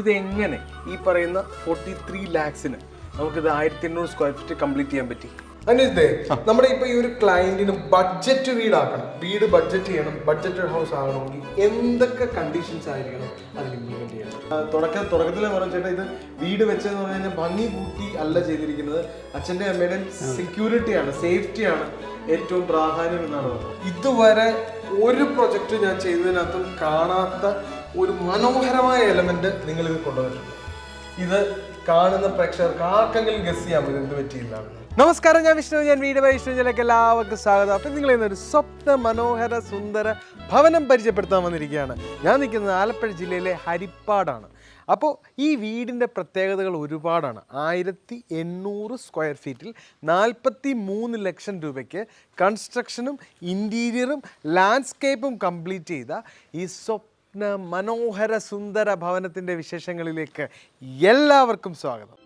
ഇതെങ്ങനെ ഈ പറയുന്ന ഫോർട്ടി ത്രീ ലാക്സിന് നമുക്കിത് ആയിരത്തി എണ്ണൂറ് സ്ക്വയർ ഫീറ്റ് കംപ്ലീറ്റ് ചെയ്യാൻ പറ്റി? അനുജിതേ നമ്മുടെ ഇപ്പൊ ഈ ഒരു ക്ലയന്റിന് ബഡ്ജറ്റ് വീടാക്കണം. വീട് ബഡ്ജറ്റ് ചെയ്യണം ബഡ്ജറ്റഡ് ഹൗസ് ആകണമെങ്കിൽ എന്തൊക്കെ കണ്ടീഷൻസ് ആയിരിക്കണം അതിൽ ഇംപ്ലിമെന്റ് ചെയ്യണം? തുടക്ക തുടക്കത്തിൽ പറഞ്ഞു ചേട്ടാ ഇത് വീട് വെച്ചതെന്ന് പറഞ്ഞു കഴിഞ്ഞാൽ ഭംഗി കൂട്ടി അല്ല ചെയ്തിരിക്കുന്നത്. അച്ഛന്റെ അമ്മയുടെ സെക്യൂരിറ്റിയാണ് സേഫ്റ്റിയാണ് ഏറ്റവും പ്രാധാന്യം എന്നാണ് പറഞ്ഞത്. ഇതുവരെ ഒരു പ്രൊജക്റ്റ് ഞാൻ ചെയ്തതിനകത്തും കാണാത്ത ഒരു മനോഹരമായ എലമെന്റ് നിങ്ങൾ ഇത് കൊണ്ടുവന്നിട്ടുണ്ട്. ഇത് കാണുന്ന പ്രേക്ഷകർക്ക് ആർക്കെങ്കിലും ഗസ് ചെയ്യാൻ ഇത് പറ്റിയില്ല നമസ്കാരം ഞാൻ വിഷ്ണു ഞാൻ വീട് വൈഷ്ണുജിലേക്ക് എല്ലാവർക്കും സ്വാഗതം. അപ്പം നിങ്ങൾ ഇന്നൊരു സ്വപ്ന മനോഹര സുന്ദര ഭവനം പരിചയപ്പെടുത്താൻ വന്നിരിക്കുകയാണ്. ഞാൻ നിൽക്കുന്നത് ആലപ്പുഴ ജില്ലയിലെ ഹരിപ്പാടാണ്. അപ്പോൾ ഈ വീടിന്റെ പ്രത്യേകതകൾ ഒരുപാടാണ്. ആയിരത്തി എണ്ണൂറ് സ്ക്വയർ ഫീറ്റിൽ നാൽപ്പത്തി മൂന്ന് ലക്ഷം രൂപയ്ക്ക് കൺസ്ട്രക്ഷനും ഇന്റീരിയറും ലാൻഡ്സ്കേപ്പും കംപ്ലീറ്റ് ചെയ്ത ഈ സ്വപ്ന മനോഹര സുന്ദര ഭവനത്തിന്റെ വിശേഷങ്ങളിലേക്ക് എല്ലാവർക്കും സ്വാഗതം.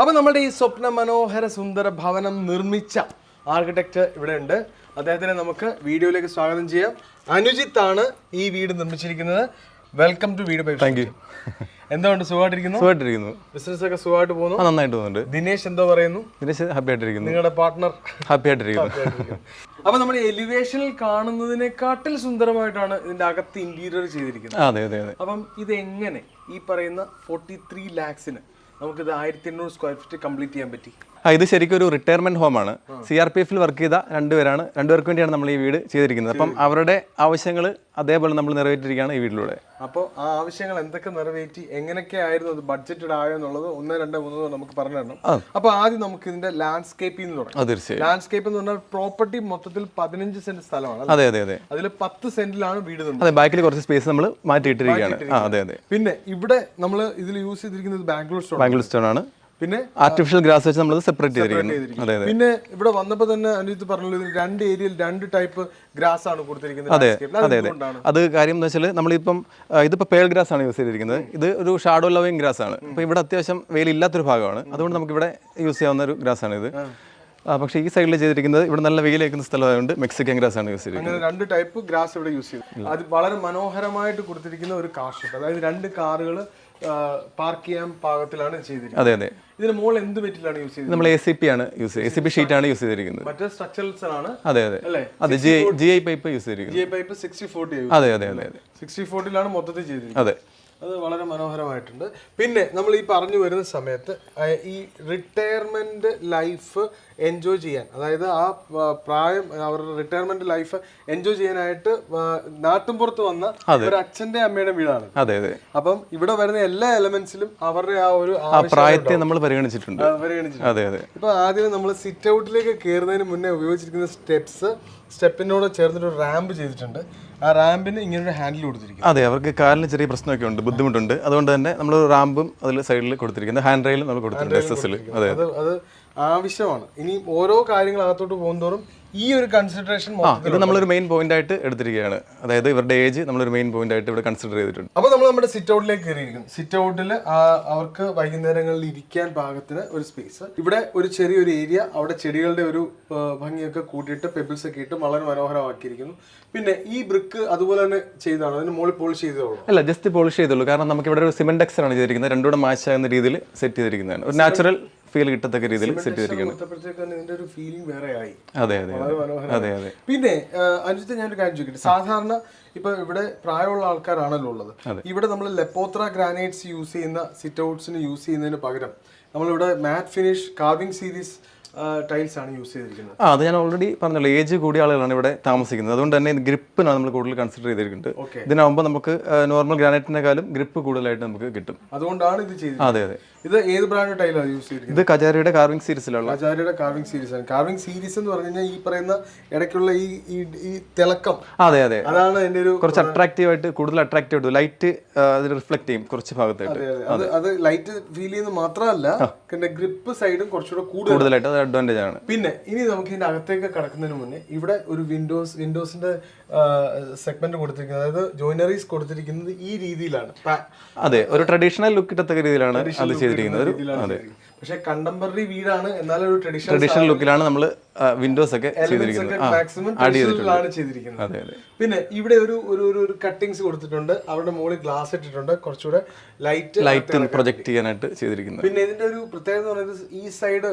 അപ്പോൾ നമ്മുടെ ഈ സ്വപ്ന മനോഹര സുന്ദര ഭവനം നിർമ്മിച്ച ആർക്കിടെക്ട് ഇവിടെ ഉണ്ട് അദ്ദേഹത്തിനെ നമുക്ക് വീഡിയോയിലേക്ക് സ്വാഗതം ചെയ്യാം. അനുജിത്താണ് ഈ വീട് നിർമ്മിച്ചിരിക്കുന്നത്. വെൽക്കം ടു വീട് ബൈ താങ്ക് യു എന്തുകൊണ്ട് സുഖമായിട്ടിരിക്കുന്നു? സുഖമായിട്ടിരിക്കുന്നു. ബിസിനസ് ഒക്കെ സുഖമായിട്ട് പോകുന്നു. ആ നന്നായിട്ട് പോകുന്നുണ്ട്. ദിനേശ് എന്തോ പറയുന്നു. ദിനേശ് ഹാപ്പി ആയിട്ടിരിക്കുന്നു. നിങ്ങളുടെ പാർട്ട്ണർ ഹാപ്പി ആയിട്ടിരിക്കുന്നു. അപ്പൊ നമ്മൾ എലിവേഷനിൽ കാണുന്നതിനെക്കാട്ടിൽ സുന്ദരമായിട്ടാണ് ഇതിന്റെ അകത്ത് ഇന്റീരിയർ ചെയ്തിരിക്കുന്നത്. ആ, അതെ അതെ അതെ. അപ്പം ഇത് എങ്ങനെ ഈ പറയുന്ന ഫോർട്ടി ത്രീ ലാക്സിന് നമുക്കിത് ആയിരത്തി എണ്ണൂറ് സ്ക്വയർ ഫീറ്റ് കംപ്ലീറ്റ് ചെയ്യാൻ പറ്റി? ഇത് ശരിക്കും ഒരു റിട്ടയർമെന്റ് ഹോമാണ് സി ആർ പി എഫിൽ വർക്ക് ചെയ്ത രണ്ടുപേരാണ് രണ്ടുപേർക്ക് വേണ്ടിയാണ് നമ്മൾ ഈ വീട് ചെയ്തിരിക്കുന്നത്. അപ്പം അവരുടെ ആവശ്യങ്ങൾ അതേപോലെ നമ്മൾ നിറവേറ്റിരിക്കുകയാണ് ഈ വീട്ടിലൂടെ. അപ്പോൾ ആ ആവശ്യങ്ങൾ എന്തൊക്കെ നിറവേറ്റി എങ്ങനെയൊക്കെ ആയിരുന്നു അത് ബഡ്ജറ്റഡ് ആയോ എന്നുള്ളത് ഒന്ന് രണ്ട് മൂന്ന് നമുക്ക് പറഞ്ഞു തരണം. അപ്പോൾ ആദ്യം നമുക്ക് ഇതിന്റെ ലാൻഡ്സ്കേപ്പിൽ നിന്ന് തുടങ്ങാം. തീർച്ചയായും. ലാൻഡ്സ്കേപ്പ് എന്ന് പറഞ്ഞാൽ പ്രോപ്പർട്ടി മൊത്തത്തിൽ പതിനഞ്ച് സെന്റ് സ്ഥലമാണ് അതെ അതെ അതെ. അതിൽ പത്ത് സെന്റിലാണ് വീട് അതെ ബാക്കിൽ കുറച്ച് സ്പേസ് നമ്മൾ മാറ്റിയിട്ടിരിക്കുകയാണ്. അതെ അതെ. പിന്നെ ഇവിടെ നമ്മൾ ഇതിൽ യൂസ് ചെയ്തിരിക്കുന്നത് ബാംഗ്ലൂർ സ്റ്റോൺ ബാംഗ്ലൂർ സ്റ്റോൺ ആണ്. പിന്നെ ആർട്ടിഫിഷ്യൽ ഗ്രാസ് വെച്ച് നമ്മൾ സെപ്പറേറ്റ് ചെയ്തിരിക്കുന്നു. അതെ പിന്നെ ഇവിടെ വന്നപ്പോൾ തന്നെ അനുജിത്ത് പറഞ്ഞല്ലോ രണ്ട് ഏരിയയിൽ രണ്ട് ടൈപ്പ് ഗ്രാസ് ആണ് കൊടുത്തിരിക്കുന്നത് അതെ അത് അതെ അതെ. കാര്യം എന്ന് വെച്ചാൽ നമ്മളിപ്പം ഇതിപ്പോ ഇതിപ്പോൾ പേൾ ഗ്രാസ് ആണ് യൂസ് ചെയ്തിരിക്കുന്നത്. ഇത് ഒരു ഷാഡോ ലവിങ് ഗ്രാസ് ആണ്. അപ്പോൾ ഇവിടെ അത്യാവശ്യം വെയിലില്ലാത്തൊരു ഭാഗമാണ്. അതുകൊണ്ട് നമുക്ക് ഇവിടെ യൂസ് ചെയ്യാവുന്ന ഒരു ഗ്രാസ് ആണ് ഇത്. പക്ഷേ ഈ സൈഡിൽ ചെയ്തിരിക്കുന്നത് ഇവിടെ നല്ല വെയിലേക്കുന്ന സ്ഥലമായതുകൊണ്ട് മെക്സിക്കൻ ഗ്രാസ് ആണ് യൂസ് ചെയ്തിരിക്കുന്നത്. അങ്ങനെ രണ്ട് ടൈപ്പ് ഗ്രാസ് ഇവിടെ യൂസ് ചെയ്തു. അത് വളരെ മനോഹരമായിട്ട് കൊടുത്തിരിക്കുന്ന ഒരു കാർ ഷെഡ് അതായത് രണ്ട് കാറുകൾ പാർക്ക് ചെയ്യാൻ പാകത്തിലാണ് ചെയ്തിരിക്കുന്നത്. അതെ അതെ. ഇതിന് മുകളിൽ എന്ത് മെറ്റീരിയലാണ് യൂസ് ചെയ്തത് നമ്മൾ എ സി പി ആണ് യൂസ് ചെയ്യുന്നത് എ സി പി ഷീറ്റ് ആണ് യൂസ് ചെയ്തിരിക്കുന്നത്. മറ്റേ സ്ട്രക്ചറൽസ് ആണ്. അതെ അതെ. അല്ലേ? അതെ G I G I pipe use ചെയ്തിരിക്കുന്നത്. G I pipe sixty forty അതെ അതെ അതെ സിക്സ്റ്റി ഫോർട്ടിലാണ് മൊത്തത്തിൽ ചെയ്തിരിക്കുന്നത്. അതെ. അത് വളരെ മനോഹരമായിട്ടുണ്ട്. പിന്നെ നമ്മൾ ഈ പറഞ്ഞു വരുന്ന സമയത്ത് ഈ റിട്ടയർമെന്റ് ലൈഫ് എൻജോയ് ചെയ്യാൻ അതായത് ആ പ്രായം അവരുടെ റിട്ടയർമെന്റ് ലൈഫ് എൻജോയ് ചെയ്യാനായിട്ട് ആ, നാട്ടിൻപുറത്ത് വന്ന ഒരു അച്ഛന്റെ അമ്മയുടെ വീടാണ്. അതെ അതെ. അപ്പം ഇവിടെ വരുന്ന എല്ലാ എലമെന്റ്സിലും അവരുടെ ആ ഒരു പ്രായത്തെ നമ്മൾ പരിഗണിച്ചിട്ടുണ്ട്. പരിഗണിച്ചിട്ടുണ്ട്. അതെ അതെ. ഇപ്പൊ ആദ്യം നമ്മൾ സിറ്റ് ഔട്ടിലേക്ക് കയറുന്നതിന് മുന്നേ ഉപയോഗിച്ചിരിക്കുന്ന സ്റ്റെപ്സ് സ്റ്റെപ്പിനോട് ചേർന്നിട്ട് ഒരു റാമ്പ് ചെയ്തിട്ടുണ്ട്. ആ റാമ്പിന് ഇങ്ങനെ ഒരു ഹാൻഡിൽ കൊടുത്തിരിക്കും. അതെ അവർക്ക് കാലിന് ചെറിയ പ്രശ്നമൊക്കെ ഉണ്ട് ബുദ്ധിമുട്ടുണ്ട്. അതുകൊണ്ട് തന്നെ നമ്മൾ റാമ്പും അതിൽ സൈഡിൽ കൊടുത്തിരിക്കുന്നത് ഹാൻഡ് റെയിലും നമ്മൾ കൊടുത്തിട്ടുണ്ട് എസ് എസിൽ അതെ അത്. അത് ആവശ്യമാണ്. ഇനി ഓരോ കാര്യങ്ങൾ അകത്തോട്ട് പോകുന്തോറും ഈ ഒരു കൺസിഡറേഷൻ ആ ഇത് നമ്മളൊരു മെയിൻ പോയിന്റ് ആയിട്ട് എടുത്തിരിക്കുകയാണ്. അതായത് ഇവരുടെ ഏജ് നമ്മളൊരു മെയിൻ പോയിന്റ് ആയിട്ട് ഇവിടെ കൺസിഡർ ചെയ്തിട്ടുണ്ട്. അപ്പോൾ നമ്മൾ നമ്മുടെ സിറ്റ് ഔട്ടിലേക്ക് കയറിയിരിക്കും സിറ്റ് ഔട്ടിൽ അവർക്ക് വൈകുന്നേരങ്ങളിൽ ഇരിക്കാൻ പാകത്തിന് ഒരു സ്പേസ് ഇവിടെ ഒരു ചെറിയൊരു ഏരിയ അവിടെ ചെടികളുടെ ഒരു ഭംഗിയൊക്കെ കൂട്ടിയിട്ട് പെബിൾസ് ഒക്കെ ഇട്ട് വളരെ മനോഹരമാക്കിയിരിക്കുന്നു. പിന്നെ ഈ ബ്രിക്ക് അതുപോലെ തന്നെ ചെയ്താണ് അതിന് മുകളിൽ പോളിഷ് ചെയ്തോളൂ അല്ല ജസ്റ്റ് പോളിഷ് ചെയ്തുള്ളൂ കാരണം നമുക്ക് ഇവിടെ ഒരു സിമെന്റ് എക്സറാണ് ആണ് ചെയ്തിരിക്കുന്നത്. രണ്ടുകൂടെ മാച്ച് ആകുന്ന രീതിയിൽ സെറ്റ് ചെയ്തിരിക്കുന്നതാണ്. ഒരു നാച്ചുറൽ ഫീൽ കിട്ടത്തക്ക രീതിയിൽ സെറ്റ് വേറെയായി. അതെ അതെ അതെ. അതെ പിന്നെ അനുജിത്ത് ഞാനൊരു കാര്യം ചോദിക്കട്ടെ? സാധാരണ ഇപ്പൊ ഇവിടെ പ്രായമുള്ള ആൾക്കാരാണല്ലോ ഉള്ളത്. ഇവിടെ നമ്മൾ ലെപ്പോത്ര ഗ്രാനൈറ്റ്സ് യൂസ് ചെയ്യുന്ന സിറ്റ് ഔട്ട്സിന് യൂസ് ചെയ്യുന്നതിന് പകരം നമ്മളിവിടെ matt finish carving series tiles ആണ് യൂസ് ചെയ്തിരിക്കുന്നത്. ആ അത് ഞാൻ ഓൾറെഡി പറഞ്ഞല്ലോ. ഏജ് കൂടിയ ആളുകളാണ് ഇവിടെ താമസിക്കുന്നത്. അതുകൊണ്ട് തന്നെ ഗ്രിപ്പിനാണ് നമ്മൾ കൂടുതൽ കൺസിഡർ ചെയ്തിരിക്കുന്നത്. ഇതിനാകുമ്പോൾ നമുക്ക് നോർമൽ ഗ്രാനൈറ്റിനെക്കാളും ഗ്രിപ്പ് കൂടുതലായിട്ട് നമുക്ക് കിട്ടും. അതുകൊണ്ടാണ് ഇത് ചെയ്തത് അതെ അതെ. ഇത് ഏത് ബ്രാൻഡ് ടൈലാണ് യൂസ് ചെയ്തിരിക്കുന്നത്? ഇത് കജാരിയുടെ കാർവിംഗ് സീരീസിലുള്ള കജാരിയുടെ കാർവിംഗ് സീരീസ് ആണ്. കാർവിംഗ് സീരീസ് എന്ന് പറഞ്ഞു കഴിഞ്ഞാൽ ഈ പറയുന്ന ഇടയ്ക്കുള്ള ഈ ഈ- തിളക്കം. അതെ അതെ. അതാണ് എന്റെ ഒരു കുറച്ച് അട്രാക്റ്റീവ് ആയിട്ട് കൂടുതൽ അട്രാക്റ്റീവ് ആയിട്ട് ലൈറ്റ് അതിൽ റിഫ്ലക്ട് ചെയ്യും കുറച്ച് ഭാഗത്തായിട്ട്. അതെ, അതെ. അത്. അത് ലൈറ്റ് ഫീൽ ചെയ്യുന്നത് മാത്രമല്ല പിന്നെ ഗ്രിപ്പ് സൈഡും കുറച്ചുകൂടെ കൂടുതൽ കൂടുതലായിട്ട് അത് അഡ്വാന്റേജ് ആണ്. പിന്നെ ഇനി നമുക്ക് ഇതിന്റെ അകത്തേക്ക് കടക്കുന്നതിന് മുന്നേ ഇവിടെ ഒരു വിൻഡോസ് വിൻഡോസിന്റെ സെഗ്മെന്റ് കൊടുത്തിരിക്കുന്നത്. അതായത് ജോയിനറീസ് കൊടുത്തിരിക്കുന്നത് ഈ രീതിയിലാണ്. അതെ ഒരു ട്രഡീഷണൽ ലുക്ക് കിട്ടത്തക്ക രീതിയിലാണ് അത് ചെയ്തിരിക്കുന്നത്. പക്ഷെ കണ്ടംപററി വീടാണ് എന്നാലും ഒരു ട്രഡീഷണൽ ട്രഡീഷണൽ ലുക്കിലാണ് നമ്മൾ വിൻഡോസ് ഒക്കെ ചെയ്തിരിക്കുന്നത്. മാക്സിമം ചെയ്തിരിക്കുന്നത്. അതെ അതെ. പിന്നെ ഇവിടെ ഒരു ഒരു ഒരു കട്ടിങ്സ് കൊടുത്തിട്ടുണ്ട്. അവരുടെ മുകളിൽ ഗ്ലാസ് ഇട്ടിട്ടുണ്ട്. കുറച്ചുകൂടെ ലൈറ്റ് ലൈറ്റ് പ്രൊജക്ട് ചെയ്യാനായിട്ട് ചെയ്തിരിക്കുന്നത്. പിന്നെ ഇതിന്റെ ഒരു പ്രത്യേകത എന്ന് പറയുന്നത് ഈ സൈഡ്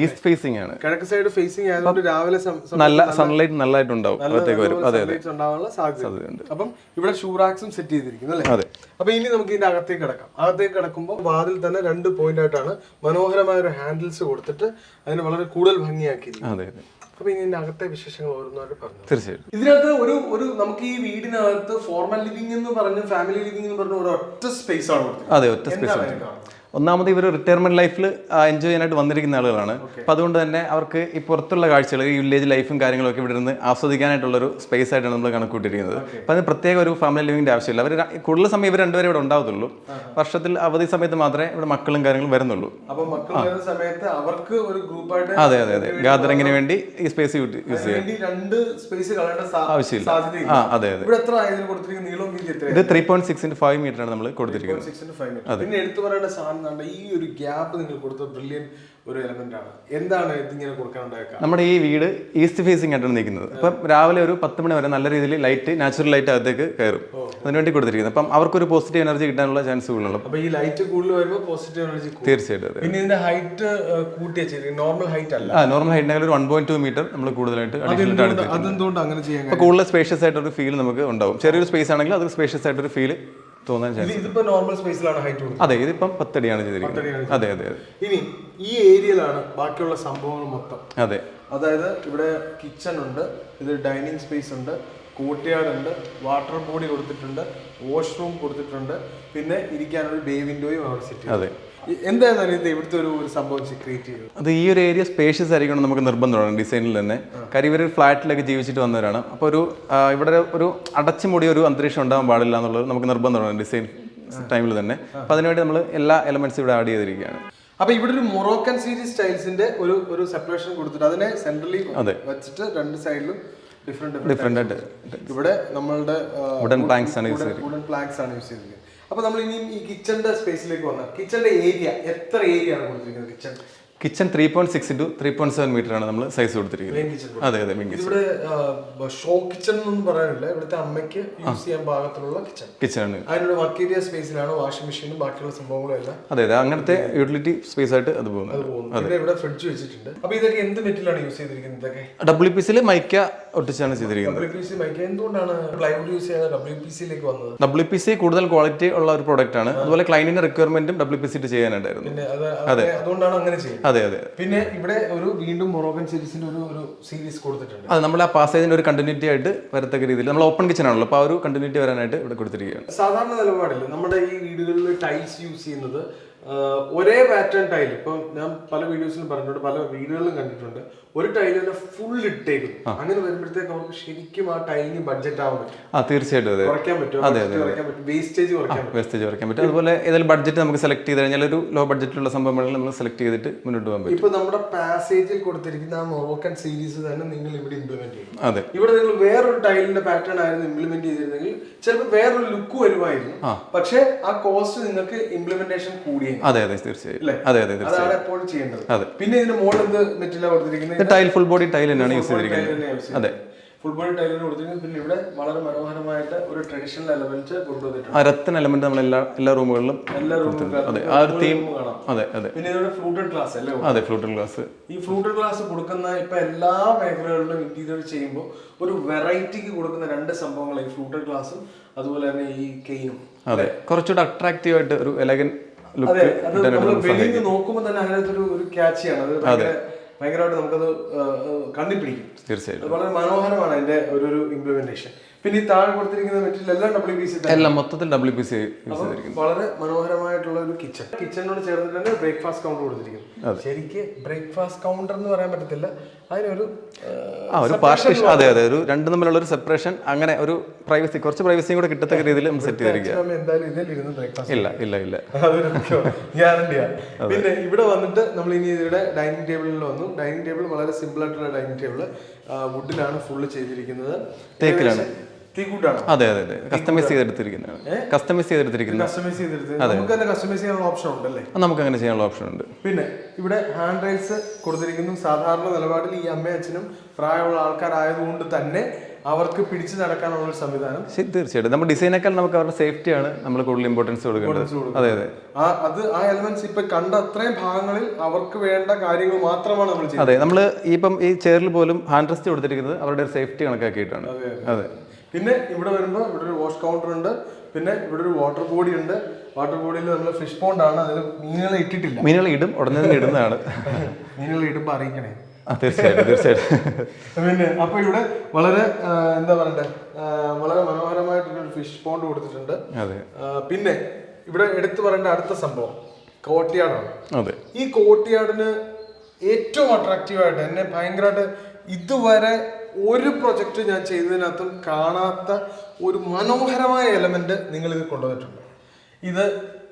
ഈസ്റ്റ് ഫേസിംഗ് ആണ്. കിഴക്ക് സൈഡ് ഫേസിംഗ് ആയതുകൊണ്ട് രാവിലെ നല്ല സൺലൈറ്റ് നല്ലതായിട്ടുണ്ടാവും അകത്തേക്ക് വരും. അതെ അതെ. ഉണ്ടാവാനുള്ള സാധ്യതയുണ്ട്. അപ്പം ഇവിടെ ഷൂറാക്സും സെറ്റ് ചെയ്തിരിക്കുന്നു അല്ലേ? അതെ. അപ്പൊ ഇനി നമുക്ക് ഇതിന്റെ അകത്തേക്ക് കിടക്കാം. അകത്തേക്ക് കിടക്കുമ്പോൾ വാതിൽ തന്നെ രണ്ട് പോയിന്റ് ആയിട്ടാണ് മനോഹരമായ ഒരു ഹാൻഡിൽസ് കൊടുത്തിട്ട് അതിന് വളരെ കൂടുതൽ ഭംഗിയാക്കി അതെ അതെ. അപ്പൊ ഇനി ഇതിന്റെ അകത്തെ വിശേഷങ്ങൾ ഓരോന്നായിട്ട് പറഞ്ഞു തീർച്ചയായിട്ടും. ഇതിനകത്ത് ഒരു ഒരു നമുക്ക് ഈ വീടിനകത്ത് ഫോർമൽ ലിവിംഗ് എന്ന് പറഞ്ഞ് ഫാമിലി ലിവിംഗ് എന്ന് പറഞ്ഞ ഒരു ഒറ്റ സ്പേസ് ആണ്. അതെ ഒറ്റ സ്പേസ് കാരണം? ഒന്നാമത് ഇവർ റിട്ടയർമെന്റ് ലൈഫിൽ എൻജോയ് ചെയ്യാനായിട്ട് വന്നിരിക്കുന്ന ആളുകളാണ്. അപ്പം അതുകൊണ്ട് തന്നെ അവർക്ക് ഈ പുറത്തുള്ള കാഴ്ചകൾ ഈ വില്ലേജ് ലൈഫും കാര്യങ്ങളൊക്കെ ഇവിടെ നിന്ന് ആസ്വദിക്കാനായിട്ടുള്ള ഒരു സ്പേസ് ആയിട്ടാണ് നമ്മൾ കണക്കൂട്ടിരിക്കുന്നത് അപ്പം അതിന് പ്രത്യേക ഒരു ഫാമിലി ലിവിംഗിന്റെ ആവശ്യമില്ല. അവർ കൂടുതൽ സമയം ഇവർ രണ്ടുപേരും ഇവിടെ ഉണ്ടാവത്തുള്ളൂ. വർഷത്തിൽ അവധി സമയത്ത് മാത്രമേ ഇവിടെ മക്കളും കാര്യങ്ങളും വരുന്നുള്ളൂ. അവർക്ക് ഒരു ഗ്രൂപ്പായിട്ട് അതെ അതെ അതെ. ഗാദറിങ്ങിന് വേണ്ടി ഈ സ്പേസ് യൂസ് ചെയ്യാം. രണ്ട് സ്പേസ് കളയേണ്ട ആവശ്യമില്ല. ആ അതെ അതെ. ഇത് three point six into five metre ആണ് നമ്മൾ കൊടുത്തിരിക്കുന്നത്. എന്താണ് ഈ ഒരു ഗ്യാപ്പ് നിങ്ങൾ കൊടുത്ത ബ്രില്യൻ ഒരു എലമെന്റ് ആണ്. എന്താണ് ഇതിങ്ങനെ കൊടുക്കാനുണ്ടായ കാരണം നമ്മുടെ ഈ വീട് ഈസ്റ്റ് ഫേസിംഗ് ആയിട്ടാണ് നിൽക്കുന്നത്. അപ്പം രാവിലെ ഒരു പത്ത് മണി വരെ നല്ല രീതിയിൽ ലൈറ്റ് നാച്ചുറൽ ലൈറ്റ് അകത്തേക്ക് കയറും. അതിനുവേണ്ടി കൊടുത്തിരിക്കുന്നത്. അപ്പം അവർക്കൊരു പോസിറ്റീവ് എനർജി കിട്ടാനുള്ള ചാൻസ് കൂടുതലുള്ള അപ്പൊ ഈ ലൈറ്റ് കൂടുതൽ വരുമ്പോൾ പോസിറ്റീവ് എനർജി തീർച്ചയായിട്ടും അതെ. പിന്നെ ഇതിന്റെ ഹൈറ്റ് കൂട്ടി വെച്ചിരിക്കും നോർമൽ ഹൈറ്റ് അല്ല. ആ നോർമൽ ഹൈറ്റ് ഒരു വൺ പോയിന്റ് ടു മീറ്റർ നമ്മൾ കൂടുതലായിട്ട് ആയിട്ട് അതെന്തുകൊണ്ട് അങ്ങനെ ചെയ്യാൻ അപ്പോൾ കൂടുതൽ സ്പേഷ്യസ് ആയിട്ടൊരു ഫീൽ നമുക്ക് ഉണ്ടാവും. ചെറിയൊരു സ്പേസ് ആണെങ്കിൽ അത് സ്പേഷ്യസ് ആയിട്ടൊരു ഫീൽ തോന്നാൻ ചാൻസ് നോർമൽ സ്പേസിലാണ് ഹൈറ്റ് കൊടുക്കുന്നത്. അതെ ഇതിപ്പം പത്തടിയാണ് ചെയ്തിരിക്കുന്നത്. അതെ അതെ അതെ. ഇനി ഈ ഏരിയയിലാണ് ബാക്കിയുള്ള സംഭവങ്ങൾ മൊത്തം. അതെ. അതായത് ഇവിടെ കിച്ചൺ ഉണ്ട് ഇത് ഡൈനിങ് സ്പേസ് ഉണ്ട് കോർട്ട്യാർഡ് ഉണ്ട് വാട്ടർ ബോഡി കൊടുത്തിട്ടുണ്ട് വാഷ്റൂം കൊടുത്തിട്ടുണ്ട് പിന്നെ ഇരിക്കാനുള്ള ബേ വിൻഡോയും അവിടെ സെറ്റ് അതെ. എന്തായാലും ഇത് ഇവിടുത്തെ ഒരു ഒരു സംഭവം ക്രിയേറ്റ് ചെയ്തത് അത് ഈ ഒരു ഏരിയ സ്പേഷ്യസ് ആയിരിക്കണം നമുക്ക് നിർബന്ധമാണ് ഡിസൈനിൽ തന്നെ. കാര്യം ഇവർ ഫ്ലാറ്റിലൊക്കെ ജീവിച്ചിട്ട് വന്നവരാണ്. അപ്പോൾ ഒരു ഇവിടെ ഒരു അടച്ചു മുടി ഒരു അന്തരീക്ഷം ഉണ്ടാകാൻ പാടില്ല എന്നുള്ളത് നമുക്ക് നിർബന്ധമാണ് ഡിസൈൻ ടൈമിൽ തന്നെ. അപ്പോൾ അതിനുവേണ്ടി നമ്മൾ എല്ലാ എലമെന്റ്സ് ഇവിടെ ആഡ് ചെയ്തിരിക്കുകയാണ്. അപ്പൊ ഇവിടെ ഒരു മൊറോക്കൻ സീരീസ് സ്റ്റൈൽസിന്റെ ഒരു ഒരു സെപ്പറേഷൻ കൊടുത്തിട്ട് അതിനെ സെൻട്രലി. വെച്ചിട്ട് രണ്ട് സൈഡിലും ഡിഫറെന്റ് ആയിട്ട് ഇവിടെ നമ്മളുടെ വുഡൻ പ്ലാങ്ക്സ് ആണ് യൂസ് വുഡൻ പ്ലാങ്ക്സ് ആണ് യൂസ് ചെയ്തിരിക്കുന്നത്. അപ്പൊ നമ്മൾ ഇനി ഈ കിച്ചന്റെ സ്പേസിലേക്ക് വന്നാൽ കിച്ചന്റെ ഏരിയ എത്ര ഏരിയ ആണ് കൊടുത്തിരിക്കുന്നത് kitchen kitchen three point six into three point seven metre ആണ് നമ്മൾ സൈസ് കൊടുത്തിരിക്കുന്നത്. അതെ അതെ മെയിൻ കിച്ചൺ ഇതിവിടെ ഷോ കിച്ചൺ എന്നൊന്നും പറയാനില്ല. ഇവിടുത്തെ അമ്മയ്ക്ക് യൂസ് ചെയ്യാൻ പാകത്തിലുള്ള കിച്ചൺ കിച്ചൺ ആണ്. അതിനുള്ള വർക്ക് ഏരിയ സ്പേസിലാണ് വാഷിംഗ് മെഷീനും ബാക്കിയുള്ള സംഭവങ്ങളും എല്ലാം. അതെ അതെ അങ്ങനത്തെ യൂട്ടിലിറ്റി സ്പേസ് ആയിട്ട് അത് പോകുന്നത്. പോകുന്നു ഇവിടെ ഫ്രിഡ്ജ് വെച്ചിട്ടുണ്ട്. അപ്പൊ ഇതൊക്കെ എന്ത് മെറ്റീരിയലാണ് യൂസ് ചെയ്തിരിക്കുന്നത് ഇതൊക്കെ? ഡബ്ല്യു പി സിയിൽ മൈക്ക ഒട്ടിച്ചാണ് ചെയ്തിരിക്കുന്നത്. ഡബ്ല്യു പി സി കൂടുതൽ ക്വാളിറ്റി ഉള്ള ഒരു പ്രോഡക്റ്റ് ആണ്. അതുപോലെ ക്ലൈന്റിന്റെ റിക്വയർമെന്റും ഡബ്ല്യു പി സി ചെയ്യാനായിട്ടായിരുന്നു അത് അതുകൊണ്ടാണ് അങ്ങനെ ചെയ്യുന്നത്. അതെ അതെ. പിന്നെ ഇവിടെ ഒരു വീണ്ടും മൊറോക്കൻ സീരീസിന്റെ ഒരു ഒരു സീരീസ് കൊടുത്തിട്ടുണ്ട്. അത് നമ്മൾ ആ പാസേജിന്റെ ഒരു കണ്ടിന്യൂറ്റി ആയിട്ട് വരത്തക്ക രീതിയിൽ നമ്മൾ ഓപ്പൺ കിച്ചൺ ആണല്ലോ അപ്പോൾ ആ ഒരു കണ്ടിന്യൂറ്റി വരാനായിട്ട് ഇവിടെ കൊടുത്തിരിക്കുകയാണ്. സാധാരണ നിലപാടിൽ നമ്മുടെ ഈ വീടുകളിൽ ടൈൽസ് യൂസ് ചെയ്യുന്നത് ഒരേ പാറ്റേൺ ടൈൽ ഇപ്പം ഞാൻ പല വീഡിയോസിലും പറഞ്ഞിട്ടുണ്ട് പല വീടുകളിലും കണ്ടിട്ടുണ്ട്. ഒരു ടൈൽ തന്നെ ഫുൾ ഇട്ടേക്കും. അങ്ങനെ വരുമ്പോഴത്തേക്ക് അവർക്ക് ശരിക്കും ആ ടൈലിന് ബഡ്ജറ്റ് ആവാൻ പറ്റും. ആ തീർച്ചയായിട്ടും അതെ. കുറയ്ക്കാൻ പറ്റും കുറയ്ക്കാൻ പറ്റും വേസ്റ്റേജ് കുറയ്ക്കാൻ വേസ്റ്റേജ് കുറയ്ക്കാൻ പറ്റും. അതുപോലെ ഏതെങ്കിലും ബഡ്ജറ്റ് നമുക്ക് സെലക്ട് ചെയ്ത് കഴിഞ്ഞാൽ ഒരു ലോ ബഡ്ജറ്റിലുള്ള സംഭവങ്ങളിൽ നമ്മൾ സെലക്ട് ചെയ്തിട്ട് മുന്നോട്ട് പോകാൻ പറ്റും. ഇപ്പൊ നമ്മുടെ പാസേജിൽ കൊടുത്തിരിക്കുന്ന ആ മൊറോക്കൻ സീരീസ് തന്നെ നിങ്ങൾ ഇവിടെ ഇംപ്ലിമെന്റ് ചെയ്യും അതെ. ഇവിടെ നിങ്ങൾ വേറൊരു ടൈലിന്റെ പാറ്റേൺ ആയിരുന്നു ഇംപ്ലിമെന്റ് ചെയ്തിരുന്നെങ്കിൽ ചിലപ്പോൾ വേറൊരു ലുക്ക് വരുമായിരുന്നു. പക്ഷേ ആ കോസ്റ്റ് നിങ്ങൾക്ക് ഇംപ്ലിമെന്റേഷൻ കൂടിയ അതെ അതെ തീർച്ചയായും. അതെ അതെ തീർച്ചയായും. അതാണ് എപ്പോഴും ചെയ്യേണ്ടത്. അതെ. പിന്നെ ഇതിന്റെ മോഡൽ എന്ത് മെറ്റീരിയൽ കൊടുത്തിരിക്കുന്നത്? ടൈൽ ഫുൾ ബോഡി ടൈൽ തന്നെയാണ് യൂസ് ചെയ്തിരിക്കുന്നത്. അതെ. ഫുൾ ബോഡി ടൈലിന് കൊടുത്തിരിക്കുന്നത് പിന്നെ ഇവിടെ വളരെ മനോഹരമായിട്ട് ഒരു ട്രഡീഷണൽ എലമെന്റ് കൊണ്ടുവന്നിട്ടുണ്ട്. ആ രത്തൻ എലമെന്റ് നമ്മൾ എല്ലാ എല്ലാ റൂമുകളിലും എല്ലാ റൂമിലും അതെ ആ ഒരു തീം അതെ അതെ. പിന്നെ ഇതിവിടെ ഫ്ലൂട്ടഡ് ഗ്ലാസ് അല്ലേ അതെ ഫ്ലൂട്ടഡ് ഗ്ലാസ് ഈ ഫ്ലൂട്ടഡ് ഗ്ലാസ് കൊടുക്കുന്ന ഇപ്പൊ എല്ലാ മേഖലകളിലും ഇന്റീരിയർ ചെയ്യുമ്പോൾ ഒരു വെറൈറ്റിക്ക് കൊടുക്കുന്ന രണ്ട് സംഭവങ്ങൾ ഈ ഫ്ലൂട്ടഡ് ഗ്ലാസും അതുപോലെ തന്നെ ഈ കെയിനും അതെ. കുറച്ചുകൂടെ അട്രാക്റ്റീവ് ആയിട്ട് ഒരു എലഗൻ ലുക്ക് നോക്കുമ്പോൾ തന്നെ അതിനകത്തൊരു ഒരു ക്യാച്ചിയാണ് അത്. ഭയങ്കരമായിട്ട് നമുക്കത് ആ, ആ, കണ്ണിൽ പിടിക്കും തീർച്ചയായിട്ടും വളരെ മനോഹരമാണ് അതിന്റെ ഒരു ഒരു ഇംപ്ലിമെന്റേഷൻ പിന്നെ ഈ താഴെ കൊടുത്തിരിക്കുന്ന മെറ്റീരിയൽ എല്ലാം ഡബ്ല്യു സി എല്ലാം മൊത്തത്തിൽ ഡബ്ല്യു പി സി വളരെ മനോഹരമായിട്ടുള്ള ഒരു കിച്ചൺ കിച്ചണിനോട് ചേർന്നിട്ട് തന്നെ ബ്രേക്ക്ഫാസ്റ്റ് കൗണ്ടർ കൊടുത്തിരിക്കുന്നു. ശരിക്ക് ബ്രേക്ക്ഫാസ്റ്റ് കൗണ്ടർ എന്ന് പറയാൻ പറ്റത്തില്ല. അതിനൊരു ആ ഒരു പാർട്ടിഷൻ അതെ അതെ ഒരു രണ്ടും തമ്മിലുള്ള ഒരു സെപ്പറേഷൻ അങ്ങനെ ഒരു പ്രൈവസി കുറച്ച് പ്രൈവസിയും കൂടെ കിട്ടത്തക്ക രീതിയിൽ നമ്മൾ സെറ്റ് ചെയ്തിരിക്കുക നമ്മൾ എന്തായാലും ഇതിൽ ഇരുന്ന് ബ്രേക്ക്ഫാസ്റ്റ് ഇല്ല ഇല്ല ഇല്ല. ഗ്യാരണ്ടിയാണ്. പിന്നെ ഇവിടെ വന്നിട്ട് നമ്മൾ ഇനി ഇവിടെ ഡൈനിങ് ടേബിളിൽ വന്നു. ഡൈനിങ് ടേബിൾ വളരെ സിമ്പിൾ ആയിട്ടുള്ള ഡൈനിങ് ടേബിൾ വുഡിലാണ് ഫുള്ള് ചെയ്തിരിക്കുന്നത്. തേക്കിലാണ്. അതെ അതെ അതെ. കസ്റ്റമൈസ് ചെയ്തെടുത്തിരിക്കുന്നതാണ് കസ്റ്റമൈസ് ചെയ്തെടുത്തിരിക്കുന്നത്. കസ്റ്റമൈസ് ചെയ്തെടുത്ത്. നമുക്ക് കസ്റ്റമൈസ് ചെയ്യാനുള്ള ഓപ്ഷൻ ഉണ്ടല്ലേ? നമുക്ക് അങ്ങനെ ചെയ്യാനുള്ള ഓപ്ഷൻ ഉണ്ട്. പിന്നെ ഇവിടെ ഹാൻഡ് റൈൽസ് കൊടുത്തിരിക്കുന്നു. സാധാരണ നിലപാടിൽ ഈ അമ്മയും അച്ഛനും പ്രായമുള്ള ആൾക്കാരായതുകൊണ്ട് തന്നെ അവർക്ക് പിടിച്ചു നടക്കാനുള്ള ഒരു സംവിധാനം തീർച്ചയായിട്ടും. നമ്മുടെ ഡിസൈനേക്കാൾ നമുക്ക് അവരുടെ സേഫ്റ്റിയാണ് നമ്മൾ കൂടുതൽ ഇമ്പോർട്ടൻസ് കൊടുക്കേണ്ടത്. അതെ അതെ. ആ അത് ആ എലമെന്റ്സ് ഇപ്പൊ കണ്ട അത്രയും ഭാഗങ്ങളിൽ അവർക്ക് വേണ്ട കാര്യങ്ങൾ മാത്രമാണ് നമ്മൾ അതെ നമ്മൾ ഇപ്പം ഈ ചെയറിൽ പോലും ഹാൻഡ് റെസ്റ്റ് കൊടുത്തിരിക്കുന്നത് അവരുടെ ഒരു സേഫ്റ്റി കണക്കാക്കിയിട്ടാണ്. അതെ. പിന്നെ ഇവിടെ വരുമ്പോൾ ഇവിടെ ഒരു വാഷ് കൗണ്ടർ ഉണ്ട്. പിന്നെ ഇവിടെ ഒരു വാട്ടർ ബോഡി ഉണ്ട്. വാട്ടർ ബോഡിയിൽ നമ്മൾ ഫിഷ് പോണ്ടാണ് ആണ്. അതിൽ മീനുകളെ ഇട്ടിട്ടില്ല. മീനുകളെ ഇടും. ഉടനെ തന്നെ ഇടുന്നതാണ്. മീനുകളെ ഇടുമ്പോൾ അറിയിക്കണേ. തീർച്ചയായിട്ടും തീർച്ചയായിട്ടും. പിന്നെ അപ്പൊ ഇവിടെ വളരെ എന്താ പറയണ്ടേ? വളരെ മനോഹരമായിട്ടുള്ള ഫിഷ് പോണ്ട് കൊടുത്തിട്ടുണ്ട്. അതെ. പിന്നെ ഇവിടെ എടുത്തു പറയേണ്ട അടുത്ത സംഭവം. കോട്ടിയാടാണ്. അതെ. ഈ കോട്ടിയാടിന് ഏറ്റവും അട്രാക്റ്റീവ് ആയിട്ട് എന്നെ ഭയങ്കരമായിട്ട് ഇതുവരെ ഒരു പ്രൊജക്റ്റ് ഞാൻ ചെയ്തതിനകത്തും കാണാത്ത ഒരു മനോഹരമായ എലമെന്റ് നിങ്ങൾ ഇത് കൊണ്ടുവന്നിട്ടുണ്ട്. ഇത്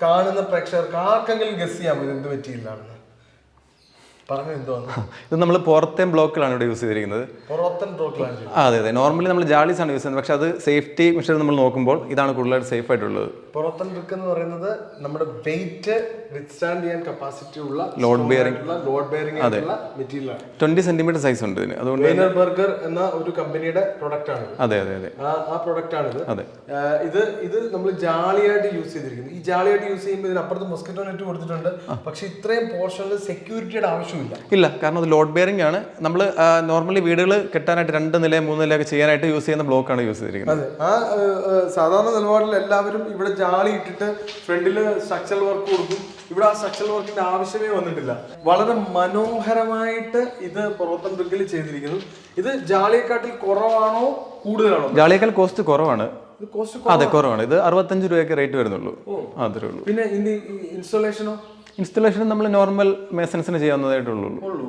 കാണുന്ന പ്രേക്ഷകർക്ക് ആർക്കെങ്കിലും ഗസ് ചെയ്യാൻ പറ്റും എന്ത് എന്തോന്ന് ഇത് നമ്മൾ പുറത്തെ ബ്ലോക്കിലാണ് ഇവിടെ യൂസ് ചെയ്തിരിക്കുന്നത്. അതെ അതെ. നോർമലി നമ്മൾ ജാളീസ് ആണ് യൂസ് ചെയ്യുന്നത്. പക്ഷെ അത് സേഫ്റ്റി മെഷർ നമ്മൾ നോക്കുമ്പോൾ ഇതാണ് കൂടുതലായിട്ട് സേഫ് ആയിട്ടുള്ളത്. പുറത്തൻ ബ്രിക്ക് എന്ന് പറയുന്നത് നമ്മുടെ വെയിറ്റ് വിത്ത്സ്റ്റാൻഡ് ചെയ്യാൻ കപ്പാസിറ്റി ഉള്ള ലോഡ് ബെയറിംഗ് ലോഡ് ബെയറിംഗ് ആയിട്ടുള്ള മെറ്റീരിയൽ ആണ്. ട്വന്റി സെന്റിമീറ്റർ സൈസ് ഉണ്ട് ഇതിന്. അതുകൊണ്ട് വെയിനർ ബർഗർ എന്ന ഒരു കമ്പനിയുടെ പ്രൊഡക്റ്റ് ആണ് അതെ അതെ അതെ. ആ പ്രൊഡക്റ്റ് ആണ് അതെ. ഇത് ഇത് നമ്മൾ ജാളിയായിട്ട് യൂസ് ചെയ്തിരിക്കുന്നു. ഈ ജാളിയായിട്ട് യൂസ് ചെയ്യുമ്പോൾ ഇതിനപ്പുറത്ത് മൊസ്കിറ്റോ നെറ്റ് കൊടുത്തിട്ടുണ്ട്. പക്ഷെ ഇത്രയും പോർഷനിൽ സെക്യൂരിറ്റിയുടെ ആവശ്യമില്ല. ഇല്ല കാരണം അത് ലോഡ് ബെയറിംഗ് ആണ്. നമ്മൾ നോർമലി വീടുകൾ കെട്ടാനായിട്ട് രണ്ട് നില മൂന്ന് നിലയൊക്കെ ചെയ്യാനായിട്ട് യൂസ് ചെയ്യുന്ന ബ്ലോക്കാണ് യൂസ് ചെയ്തിരിക്കുന്നത്. അതെ. ആ സാധാരണ നിലപാടിൽ എല്ലാവരും ഇവിടെ ജാളി ഇട്ടിട്ട് ഫ്രണ്ടിൽ സ്ട്രക്ചറൽ വർക്ക് കൊടുക്കും. ഇവിടെ ആ സ്ട്രക്ചറൽ വർക്കിന്റെ ആവശ്യമേ വന്നിട്ടില്ല. വളരെ മനോഹരമായിട്ട് ഇത് പുറത്തം ബ്രിക്കിൽ ചെയ്തിരിക്കുന്നു. ഇത് ജാളിയെക്കാട്ടിൽ കുറവാണോ കൂടുതലാണോ? ജാളിയേക്കാൾ കോസ്റ്റ് കുറവാണ്. അതെ കുറവാണ്. ഇത് അറുപത്തഞ്ച് രൂപയൊക്കെ റേറ്റ് വരുന്നുള്ളൂ. അത്രേ ഉള്ളൂ. പിന്നെ ഇൻസ്റ്റലേഷനോ ഇൻസ്റ്റലേഷൻ നമ്മൾ നോർമൽ മെസൻസിന് ചെയ്യാവുന്നതായിട്ടുള്ളൂ.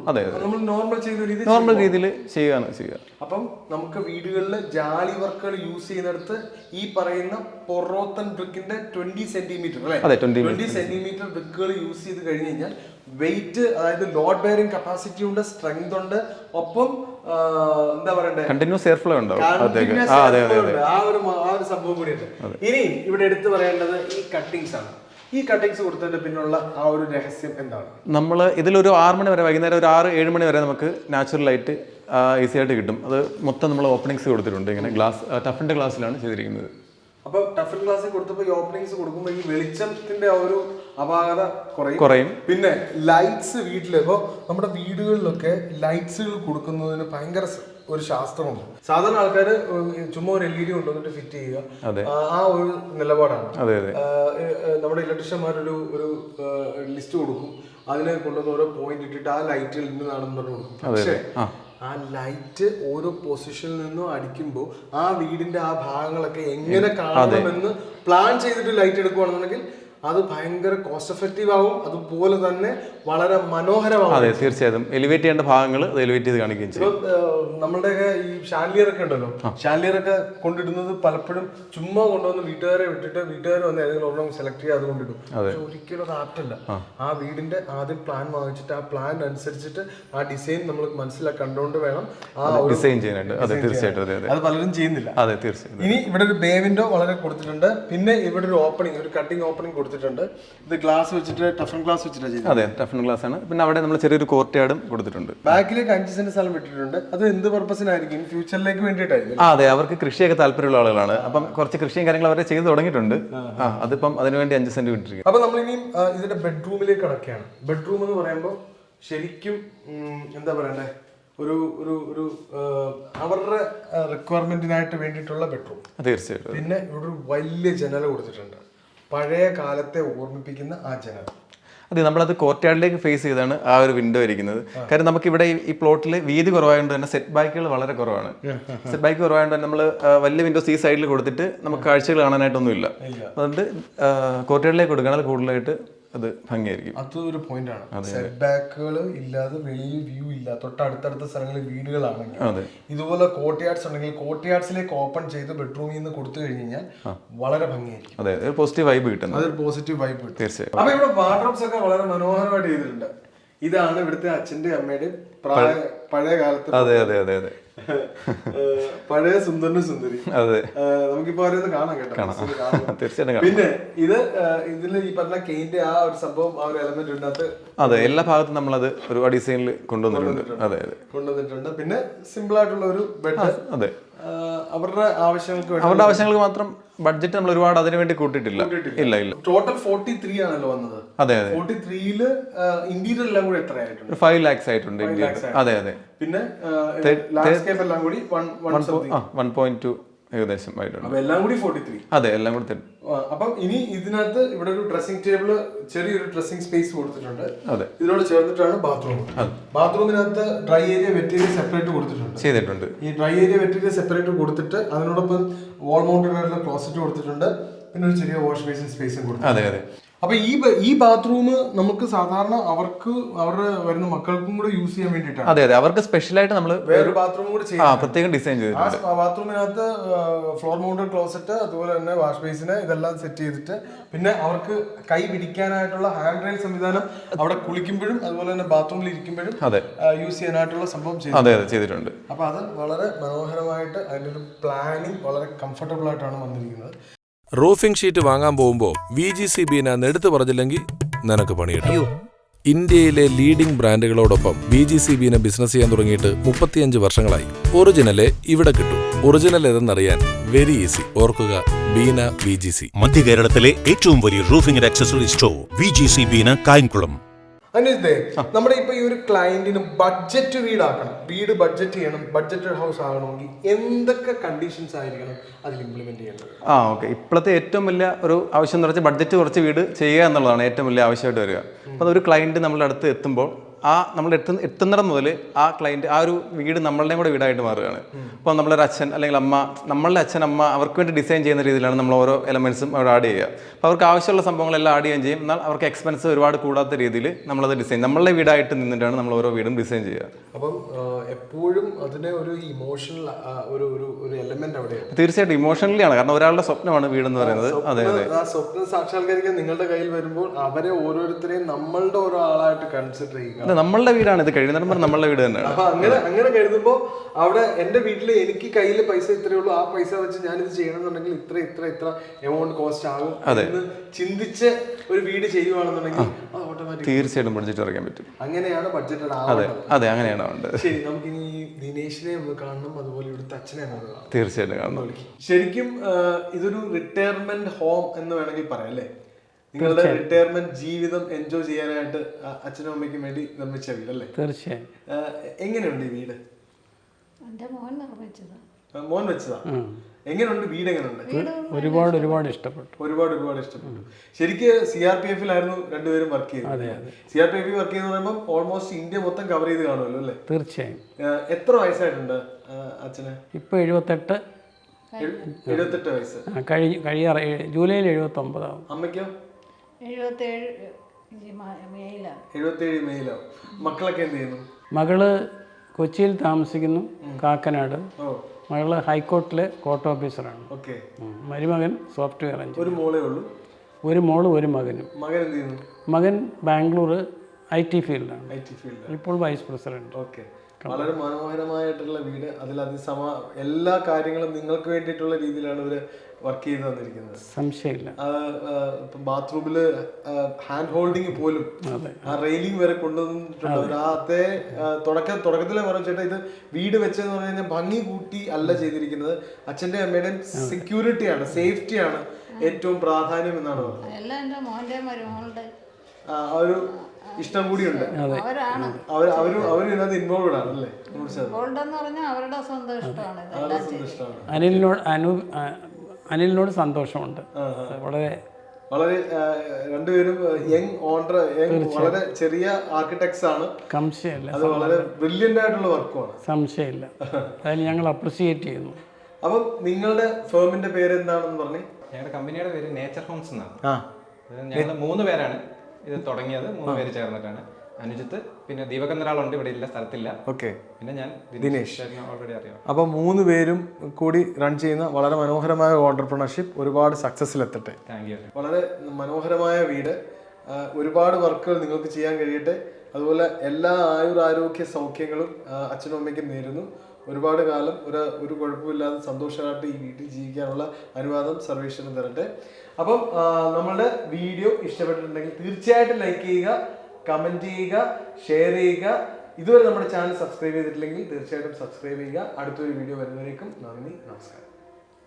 അതെ നമ്മൾ നോർമൽ ചെയ്യുന്ന രീതി നോർമൽ രീതിയിൽ ചെയ്യുകയാണ് ചെയ്യുക. അപ്പം നമുക്ക് വീടുകളിൽ ജാലി വർക്കുകൾ യൂസ് ചെയ്യുന്നിടത്ത് ഈ പറയുന്ന പൊറോത്തൻ ബ്രിക്കിന്റെ ട്വന്റി സെന്റിമീറ്റർ അല്ലെ? അതെ ട്വന്റി സെന്റിമീറ്റർ ബ്രിക്കുകൾ യൂസ് ചെയ്ത് കഴിഞ്ഞ് കഴിഞ്ഞാൽ വെയിറ്റ് അതായത് ലോഡ് ബെയറിംഗ് കപ്പാസിറ്റി ഉണ്ട് സ്ട്രെങ്ത് ഉണ്ട്. ഒപ്പം എന്താ പറയണ്ടേ? കണ്ടിന്യൂസ് എയർ ഫ്ലോ ഉണ്ടാവും. ആ ഒരു സംഭവം കൂടിയുണ്ട് ഇനി ഇവിടെ എടുത്തു പറയേണ്ടത് ഈ കട്ടിങ്സ് ആണ്. ഈ കട്ടിങ്സ് കൊടുത്തതിന്റെ പിന്നുള്ള ആ ഒരു രഹസ്യം എന്താണ്? നമ്മൾ ഇതിലൊരു ആറ് മണി വരെ വൈകുന്നേരം ഒരു ആറ് ഏഴ് മണി വരെ നമുക്ക് നാച്ചുറൽ ലൈറ്റ് ഈസി ആയിട്ട് കിട്ടും. അത് മൊത്തം നമ്മൾ ഓപ്പണിങ്സ് കൊടുത്തിട്ടുണ്ട്. ഇങ്ങനെ ഗ്ലാസ് ടഫിന്റെ ഗ്ലാസ്സിലാണ് ചെയ്തിരിക്കുന്നത്. അപ്പോൾ ടഫിൻ ഗ്ലാസ് കൊടുത്തപ്പോൾ ഈ ഓപ്പണിങ്സ് കൊടുക്കുമ്പോൾ ഈ വെളിച്ചത്തിന്റെ ആ ഒരു അപാകത കുറയും. കുറയും. പിന്നെ ലൈറ്റ്സ് വീട്ടിൽ ഇപ്പോൾ നമ്മുടെ വീടുകളിലൊക്കെ ലൈറ്റ്സുകൾ കൊടുക്കുന്നതിന് ഭയങ്കര ഒരു ശാസ്ത്രമുണ്ട്. സാധാരണ ആൾക്കാർ ചുമ്മാ ഒരു എൽ ഇ ഡി കൊണ്ടുവന്നിട്ട് ഫിറ്റ് ചെയ്യുക. ആ ഒരു നിലപാടാണ്. നമ്മുടെ ഇലക്ട്രീഷ്യന്മാരൊരു ഒരു ലിസ്റ്റ് കൊടുക്കും. അതിനെ കൊണ്ടുവന്ന് ഓരോ പോയിന്റ് ഇട്ടിട്ട് ആ ലൈറ്റിൽ നിന്ന് പറഞ്ഞു കൊടുക്കും. പക്ഷേ ആ. ആ ലൈറ്റ് ഓരോ പൊസിഷനിൽ നിന്നും അടിക്കുമ്പോൾ ആ വീടിന്റെ ആ ഭാഗങ്ങളൊക്കെ എങ്ങനെ കാണണമെന്ന് പ്ലാൻ ചെയ്തിട്ട് ലൈറ്റ് എടുക്കുകയാണെന്നുണ്ടെങ്കിൽ അത് ഭയങ്കര കോസ്റ്റ് എഫക്റ്റീവ് ആവും. അതുപോലെ തന്നെ വളരെ മനോഹരമാവും. അതെ തീർച്ചയായും എലിവേറ്റ് ചെയ്യേണ്ട ഭാഗങ്ങൾ എലിവേറ്റ് ചെയ്ത് കാണിക്കുകയും ചെയ്യും. നമ്മളുടെയൊക്കെ ഈ ഷാൻലിയർ ഒക്കെ ഉണ്ടല്ലോ. ഷാൻലിയർ ഒക്കെ കൊണ്ടിടുന്നത് പലപ്പോഴും ചുമ്മാ കൊണ്ടുവന്ന് വീട്ടുകാരെ വിട്ടിട്ട് വീട്ടുകാർ വന്ന് ഏതെങ്കിലും ഒരെണ്ണം സെലക്ട് ചെയ്ത് അത് കൊണ്ടിടും. പക്ഷെ ഒരിക്കലും അത് ആപ്റ്റല്ല ആ. വീടിന്റെ ആദ്യം പ്ലാൻ വാങ്ങിച്ചിട്ട് ആ പ്ലാൻ അനുസരിച്ചിട്ട് ആ ഡിസൈൻ നമ്മൾ മനസ്സിലാക്കി കണ്ടുകൊണ്ട് വേണം ആ ഡിസൈൻ ചെയ്യാനായിട്ട്. അതെ തീർച്ചയായിട്ടും. അതെ പലരും ചെയ്യുന്നില്ല. അതെ തീർച്ചയായിട്ടും. ഇനി ഇവിടെ ഒരു ബേ വിൻഡോ വളരെ കൊടുത്തിട്ടുണ്ട്. പിന്നെ ഇവിടെ ഒരു ഓപ്പണിംഗ് ഒരു കട്ടിംഗ് ഓപ്പണിംഗ് കൊടുത്തിട്ടുണ്ട്. ഇത് ഗ്ലാസ് വെച്ചിട്ട് ടഫൺ ഗ്ലാസ് വെച്ചിട്ടാണ് ചെയ്തത്. അതെ ടഫൺ ഗ്ലാസ് ആണ്. പിന്നെ അവിടെ നമ്മൾ ചെറിയൊരു കോർട്ട്യാർഡും കൊടുത്തിട്ടുണ്ട്. ബാക്കിലേക്ക് അഞ്ച് സെന്റ് സ്ഥലം വിട്ടിട്ടുണ്ട് അത് എന്ത് പർപ്പസിനായിരിക്കും ഫ്യൂച്ചറിലേക്ക് വേണ്ടിയിട്ടായിരിക്കും അതെ അവർക്ക് കൃഷിയൊക്കെ താല്പര്യമുള്ള ആളുകളാണ്. അപ്പം കുറച്ച് കൃഷിയും കാര്യങ്ങളും അവരെ ചെയ്തു തുടങ്ങിയിട്ടുണ്ട്. ആ. അതിപ്പം അതിനുവേണ്ടി അഞ്ച് സെന്റ് വിട്ടിരിക്കും അപ്പൊ നമ്മൾ ഇനിയും ഇതിന്റെ ബെഡ്റൂമിലേക്ക് അടക്കുകയാണ് ബെഡ്റൂം എന്ന് പറയുമ്പോൾ ശരിക്കും എന്താ പറയണ്ടേ? ഒരു ഒരു ഒരു അവരുടെ റിക്വയർമെന്റിനായിട്ട് വേണ്ടിയിട്ടുള്ള ബെഡ്റൂം തീർച്ചയായിട്ടും. പിന്നെ ഇവിടെ ഒരു വലിയ ജനൽ കൊടുത്തിട്ടുണ്ട്. പഴയ കാലത്തെ ഓർമ്മിപ്പിക്കുന്ന ആ ജനൽ. അതെ നമ്മളത് കോർട്ട്യാർഡിലേക്ക് ഫേസ് ചെയ്താണ് ആ ഒരു വിൻഡോ ഇരിക്കുന്നത്. കാരണം നമുക്ക് ഇവിടെ ഈ- ഈ പ്ലോട്ടിൽ വീതി കുറവായതുകൊണ്ട് തന്നെ സെറ്റ് ബാക്കുകൾ വളരെ കുറവാണ്. സെറ്റ് ബാക്ക് കുറവായതുകൊണ്ട് തന്നെ നമ്മൾ വലിയ വിൻഡോസ് ഈ സൈഡിൽ കൊടുത്തിട്ട് നമുക്ക് കാഴ്ചകൾ കാണാനായിട്ടൊന്നുമില്ല. അതുകൊണ്ട് കോർട്ട്യാർഡിലേക്ക് കൊടുക്കുകയാണെങ്കിൽ കൂടുതലായിട്ട് അത് ഭംഗിയായിരിക്കും. അത് ഒരു പോയിന്റ് ആണ് സെറ്റ് ബാക്കുകൾ ഇല്ലാതെ വെളിയിൽ വ്യൂ ഇല്ല. തൊട്ടടുത്തടുത്ത സ്ഥലങ്ങളിൽ വീടുകളാണെങ്കിൽ. ഇതുപോലെ കോട്ടയാർട്സ് ഉണ്ടെങ്കിൽ കോട്ടയാർട്സിലേക്ക് ഓപ്പൺ ചെയ്ത് ബെഡ്റൂമിൽ നിന്ന് കൊടുത്തു കഴിഞ്ഞ് കഴിഞ്ഞാൽ വളരെ ഭംഗിയായിരിക്കും. അതെ ഒരു പോസിറ്റീവ് വൈബ് കിട്ടും അതൊരു പോസിറ്റീവ് വൈബ് കിട്ടും തീർച്ചയായും. അപ്പൊ ഇവിടെ വാർഡ്രോബ്സ് ഒക്കെ വളരെ മനോഹരമായിട്ട് ചെയ്തിട്ടുണ്ട്. ഇതാണ് ഇവിടുത്തെ അച്ഛന്റെ അമ്മയുടെ പഴയ കാലത്ത് അതെ അതെ അതെ അതെ. പഴയ സുന്ദരനും സുന്ദരി. അതെ. നമുക്കിപ്പോ അവരെ കാണാം കേട്ടോ. തീർച്ചയായിട്ടും. പിന്നെ ഇത് ഇതിൽ ഈ പറഞ്ഞ കെയിന്റെ ആ ഒരു സംഭവം ആ ഒരു എലമെന്റ് ഉണ്ടാകത്ത് അതെ എല്ലാ ഭാഗത്തും നമ്മളത് ഒരു ഡിസൈനിൽ കൊണ്ടുവന്നിട്ടുണ്ട്. അതെ അതെ. കൊണ്ടുവന്നിട്ടുണ്ട്. പിന്നെ സിമ്പിൾ ആയിട്ടുള്ള ഒരു ബെഡ് അതെ. അവരുടെ ആവശ്യങ്ങൾക്ക് അവരുടെ ആവശ്യങ്ങൾക്ക് മാത്രം ബഡ്ജറ്റ് നമ്മൾ ഒരുപാട് അതിനു വേണ്ടി കൂട്ടിയിട്ടില്ല. ഇല്ല ഇല്ല. ടോട്ടൽ ഫോർട്ടി ത്രീ ആണല്ലോ വന്നത്. അതെ അതെ. ഫോർട്ടി ത്രീയിൽ ഇന്റീരിയർ എല്ലാം കൂടി എത്ര ആയിട്ടുണ്ട്? ഫൈവ് ലാക്സ് ആയിട്ടുണ്ട് അതെ അതെ. പിന്നെ ലാൻഡ്സ്കേപ്പ് എല്ലാം കൂടി വൺ വൺ പോയിന്റ് ടു ഏകദേശം ആയിട്ടുണ്ട് എല്ലാം കൂടി ഫോർട്ടി ത്രീ അതെ എല്ലാം കൂടി അപ്പം ഇനി ഇതിനകത്ത് ഇവിടെ ഒരു ഡ്രസ്സിംഗ് ടേബിൾ ചെറിയൊരു ഡ്രസ്സിംഗ് സ്പേസ് കൊടുത്തിട്ടുണ്ട്. അതെ. ഇതിനോട് ചേർന്നിട്ടാണ് bathroom ബാത്റൂമിനകത്ത് dry area wet area separate കൊടുത്തിട്ടുണ്ട്. ചെയ്തിട്ടുണ്ട്. ഈ dry area wet area separate കൊടുത്തിട്ട് അതിനോടൊപ്പം വാൾ മൗണ്ടഡ് ആയിട്ടുള്ള ക്ലോസറ്റ് കൊടുത്തിട്ടുണ്ട്. പിന്നെ ഒരു ചെറിയ വാഷ് ബേസിൻ സ്പേസും കൊടുത്തിട്ടുണ്ട്. അതെ അതെ. അപ്പൊ ഈ ഈ ബാത്റൂം നമുക്ക് സാധാരണ അവർക്ക് അവരുടെ വരുന്ന മക്കൾക്കും കൂടെ യൂസ് ചെയ്യാൻ വേണ്ടിയിട്ടാണ്. അതെ അതെ. അവർക്ക് സ്പെഷ്യലായിട്ട് നമ്മൾ വേറെ ബാത്റൂം കൂടെ ആ ചെയ്യാം പ്രത്യേകം ഡിസൈൻ ചെയ്തിട്ടുണ്ട്. ആ ബാത്റൂമിനകത്ത് ഫ്ലോർ മൗണ്ടഡ് ക്ലോസറ്റ് അതുപോലെ തന്നെ വാഷ് ബേസിന് ഇതെല്ലാം സെറ്റ് ചെയ്തിട്ട് പിന്നെ അവർക്ക് കൈ പിടിക്കാനായിട്ടുള്ള ഹാൻഡ് റെയിൽ സംവിധാനം അവിടെ കുളിക്കുമ്പോഴും അതുപോലെ തന്നെ ബാത്റൂമിൽ ഇരിക്കുമ്പോഴും അതെ. യൂസ് ചെയ്യാനായിട്ടുള്ള സംഭവം ചെയ്തു അതെ അതെ ചെയ്തിട്ടുണ്ട്. അപ്പൊ അത് വളരെ മനോഹരമായിട്ട് അതിന്റെ ഒരു പ്ലാനിങ് വളരെ കംഫർട്ടബിൾ ആയിട്ടാണ് വന്നിരിക്കുന്നത്. റൂഫിംഗ് ഷീറ്റ് വാങ്ങാൻ പോകുമ്പോൾ വി ജി സി ബി എടുത്തു പറഞ്ഞില്ലെങ്കിൽ നിനക്ക് പണിയിട്ടു ഇന്ത്യയിലെ ലീഡിംഗ് ബ്രാൻഡുകളോടൊപ്പം വി ജി സി ബിനെ ബിസിനസ് ചെയ്യാൻ തുടങ്ങിയിട്ട് മുപ്പത്തിയഞ്ച് വർഷങ്ങളായി. ഒറിജിനലെ ഇവിടെ കിട്ടും. ഒറിജിനൽ ഏതെന്നറിയാൻ വെരി ഈസി ഓർക്കുക ബീന വി ജി സി. മധ്യ കേരളത്തിലെ ഏറ്റവും വലിയ roofing and accessory store V G C Beena Kayamkulam. അനിതേ നമ്മുടെ ഇപ്പൊ ഈ ഒരു ക്ലയന്റിന് ബഡ്ജറ്റ് വീടാക്കണം. വീട് ബഡ്ജറ്റ് ചെയ്യണം ബഡ്ജറ്റഡ് ഹൗസ് ആകണമെങ്കിൽ എന്തൊക്കെ കണ്ടീഷൻസ് ആയിരിക്കണം അതിൽ ഇംപ്ലിമെന്റ് ചെയ്യേണ്ടത്? ആ ഓക്കെ ഇപ്പോഴത്തെ ഏറ്റവും വലിയ ഒരു ആവശ്യം എന്ന് പറഞ്ഞാൽ ബഡ്ജറ്റ് കുറച്ച് വീട് ചെയ്യുക എന്നുള്ളതാണ് ഏറ്റവും വലിയ ആവശ്യമായിട്ട് വരിക. അപ്പോൾ ഒരു ക്ലയന്റ് നമ്മളുടെ അടുത്ത് എത്തുമ്പോൾ ആ നമ്മൾ എത്തുന്ന എത്തുന്നിടം മുതൽ ആ ക്ലയന്റ് ആ ഒരു വീട് നമ്മളുടെയും കൂടെ വീടായിട്ട് മാറുകയാണ്. അപ്പോൾ നമ്മളൊരു അച്ഛൻ അല്ലെങ്കിൽ അമ്മ നമ്മളുടെ അച്ഛൻ അമ്മ അവർക്ക് വേണ്ടി ഡിസൈൻ ചെയ്യുന്ന രീതിയിലാണ് നമ്മൾ ഓരോ എലമെൻസും അവിടെ ആഡ് ചെയ്യുക. അപ്പോൾ അവർക്ക് ആവശ്യമുള്ള സംഭവങ്ങളെല്ലാം ആഡ് ചെയ്യുകയും ചെയ്യും. എന്നാൽ അവർക്ക് എക്സ്പെൻസ് ഒരുപാട് കൂടാത്ത രീതിയിൽ നമ്മളത് ഡിസൈൻ നമ്മളുടെ വീടായിട്ട് നിന്നിട്ടാണ് നമ്മൾ ഓരോ വീടും ഡിസൈൻ ചെയ്യുക. അപ്പം എപ്പോഴും അതിനെ ഒരു ഇമോഷണൽ ഒരു ഒരു എലമെന്റ് അവിടെ തീർച്ചയായിട്ടും ഇമോഷണലി ആണ്. കാരണം ഒരാളുടെ സ്വപ്നമാണ് വീടെന്ന് പറയുന്നത്. അതെ അതെ. ആ സ്വപ്നം സാക്ഷാത്കരിക്കാൻ നിങ്ങളുടെ കയ്യിൽ വരുമ്പോൾ അവരെ ഓരോരുത്തരെയും നമ്മളുടെ ഒരാളായിട്ട് കൺസിഡർ ചെയ്യുക. അതെ നമ്മളുടെ വീടാണ് ഇത് കഴിയുന്നിടം പറഞ്ഞാൽ നമ്മളുടെ വീട് തന്നെയാണ്. അപ്പൊ അങ്ങനെ അങ്ങനെ കരുതുമ്പോ അവിടെ എന്റെ വീട്ടിൽ എനിക്ക് കയ്യിൽ പൈസ ഇത്രയേ ഉള്ളൂ. ആ പൈസ വെച്ച് ഞാൻ ഇത് ചെയ്യണമെന്നുണ്ടെങ്കിൽ ഇത്ര ഇത്ര ഇത്ര എമൗണ്ട് കോസ്റ്റ് ആകും എന്ന് ചിന്തിച്ച് ഒരു വീട് ചെയ്യുവാണെന്നുണ്ടെങ്കിൽ അത് തീർച്ചയായിട്ടും ബഡ്ജറ്റ് കുറയ്ക്കാൻ പറ്റും. അങ്ങനെയാണ് ബഡ്ജറ്റ് അതെ അതെ അങ്ങനെയാണ് ഉണ്ട് ശരി നമുക്ക് ഇനി ദിനേശിനെ ഒന്ന് കാണണം അതുപോലെ ഇവിടുത്തെ അച്ഛനെ തീർച്ചയായിട്ടും കാണണം. ശരിക്കും ഇതൊരു റിട്ടയർമെന്റ് ഹോം എന്ന് വേണമെങ്കിൽ പറയാം അല്ലേ? നിങ്ങളുടെ റിട്ടയർമെന്റ് ജീവിതം എൻജോയ് ചെയ്യാനായിട്ട് അച്ഛനും അമ്മയ്ക്കും വേണ്ടി നിർമ്മിച്ച വീട് അല്ലേ തീർച്ചയായും എങ്ങനെയുണ്ട് ഈ വീട്? മോൻ നിർമ്മിച്ചത്. മോൻ വെച്ചതാ? എങ്ങനെയുണ്ട്? വീട് എങ്ങനെയുണ്ട് ഒരുപാട് ഒരുപാട് ഇഷ്ടപ്പെട്ടു. ഒരുപാട് ഒരുപാട് ഇഷ്ടപ്പെട്ടു. ശരിക്ക് സി ആർ പി എഫിലായിരുന്നു രണ്ടുപേരും വർക്ക് ചെയ്തത്. സി ആർ പി എഫിൽ വർക്ക് ചെയ്യുന്ന പറയുമ്പോൾ ഓൾമോസ്റ്റ് ഇന്ത്യ മൊത്തം കവർ ചെയ്ത് കാണുമല്ലോ അല്ലേ? തീർച്ചയായും. എത്ര വയസ്സായിട്ടുണ്ട് അച്ഛനെ? ഇപ്പോൾ എഴുപത്തെട്ട്. എഴു- എഴുപത്തെട്ട് വയസ്സ്. കഴിഞ്ഞ കഴിഞ്ഞ് കഴിയാറ് ജൂലൈയിൽ എഴുപത്തൊമ്പതാവും. അമ്മയ്ക്കോ? എഴുപത്തേഴ് എഴുപത്തേഴ് മക്കളൊക്കെ എന്ത് ചെയ്യുന്നു? മകൾ കൊച്ചിയിൽ താമസിക്കുന്നു കാക്കനാട്. മകൾ ഹൈക്കോർട്ടിലെ കോർട്ട് ഓഫീസറാണ്. മരുമകൻ സോഫ്റ്റ്വെയർ എഞ്ചിനീയർ. ഒരു മോളേ ഉള്ളൂ? ഒരു മോൾ ഒരു മകനും. മകൻ എന്ത് ചെയ്യുന്നു? മകൻ ബാംഗ്ലൂർ ഐ ടി ഫീൽഡാണ്. I T field. ഇപ്പോൾ വൈസ് പ്രസിഡന്റ്. ഓക്കെ. വളരെ മനോഹരമായിട്ടുള്ള വീട്. അതിൽ അതിസമ എല്ലാ കാര്യങ്ങളും നിങ്ങൾക്ക് വേണ്ടിയിട്ടുള്ള രീതിയിലാണ് ഇവർ വർക്ക് ചെയ്ത് വന്നിരിക്കുന്നത്. സംശയമില്ല. ബാത്റൂമിൽ ഹാൻഡ് ഹോൾഡിംഗ് പോലും ആ റെയിലിംഗ് വരെ കൊണ്ടുവന്നിട്ടുണ്ട് അതേ. തുടക്ക തുടക്കത്തിലെ പറഞ്ഞു ചേട്ടാ ഇത് വീട് വെച്ചെന്ന് പറഞ്ഞു കഴിഞ്ഞാൽ ഭംഗി കൂട്ടി അല്ല ചെയ്തിരിക്കുന്നത്. അച്ഛന്റെ ആണ് സേഫ്റ്റി ആണ് ഏറ്റവും പ്രാധാന്യം എന്നാണ് പറഞ്ഞത്. ആ ഒരു ഇഷ്ടം കൂടിയുണ്ട്. അവരാണ്. അവർ അവരും അവരും ഇതിനകത്ത് ഇൻവോൾവ് ആണ് അല്ലേ? നൂറ് എന്ന് പറഞ്ഞാൽ അവരുടെ സ്വന്തം ഇഷ്ടമാണ്. അനിലിനോട് അനു അനിലിനോട് സന്തോഷമുണ്ട്. വളരെ വളരെ രണ്ടുപേരും യങ് ഓണർ യങ് വളരെ ചെറിയ ആർക്കിടെക്ട്സ് ആണ്. സംശയമില്ല. അത് വളരെ ബ്രില്യന്റ് ആയിട്ടുള്ള വർക്കുമാണ് സംശയമില്ല. അതായത് ഞങ്ങൾ അപ്രിസിയേറ്റ് ചെയ്യുന്നു. അപ്പം നിങ്ങളുടെ ഫേമിന്റെ പേര് എന്താണെന്ന് പറഞ്ഞു ഞങ്ങളുടെ കമ്പനിയുടെ പേര് നേച്ചർ ഹോംസ് എന്നാണ്. ഞങ്ങൾ മൂന്ന് പേരാണ് ഇത് തുടങ്ങിയത്. മൂന്ന് പേര് ചേർന്നിട്ടാണ്. അനുജിത്ത് പിന്നെ ദീപക് എന്നൊരാളുണ്ട് ഇവിടെ ഇല്ല സ്ഥലത്തില്ല. ഓക്കെ. പിന്നെ ഞാൻ ദിനേശ്. ഓൾറെഡി അറിയാം. അപ്പോൾ മൂന്ന് പേരും കൂടി റൺ ചെയ്യുന്ന വളരെ മനോഹരമായ ഓണ്ടർപ്രണർഷിപ്പ് ഒരുപാട് സക്സസ്സിലെത്തട്ടെ താങ്ക് യു വളരെ മനോഹരമായ വീട്. ഒരുപാട് വർക്കുകൾ നിങ്ങൾക്ക് ചെയ്യാൻ കഴിയട്ടെ. അതുപോലെ എല്ലാ ആയുരാരോഗ്യ സൗഖ്യങ്ങളും അച്ഛനും അമ്മയ്ക്കും നേരുന്നു. ഒരുപാട് കാലം ഒരു ഒരു കുഴപ്പമില്ലാതെ സന്തോഷമായിട്ട് ഈ വീട്ടിൽ ജീവിക്കാനുള്ള അനുവാദം സർവേശ്വരൻ തരട്ടെ. അപ്പം നമ്മളുടെ വീഡിയോ ഇഷ്ടപ്പെട്ടിട്ടുണ്ടെങ്കിൽ തീർച്ചയായിട്ടും ലൈക്ക് ചെയ്യുക. കമന്റ് ചെയ്യുക ഷെയർ ചെയ്യുക. ഇതുവരെ നമ്മുടെ ചാനൽ സബ്സ്ക്രൈബ് ചെയ്തിട്ടില്ലെങ്കിൽ തീർച്ചയായിട്ടും സബ്സ്ക്രൈബ് ചെയ്യുക. അടുത്തൊരു വീഡിയോ വരുന്നവരേക്കും നന്ദി നമസ്കാരം.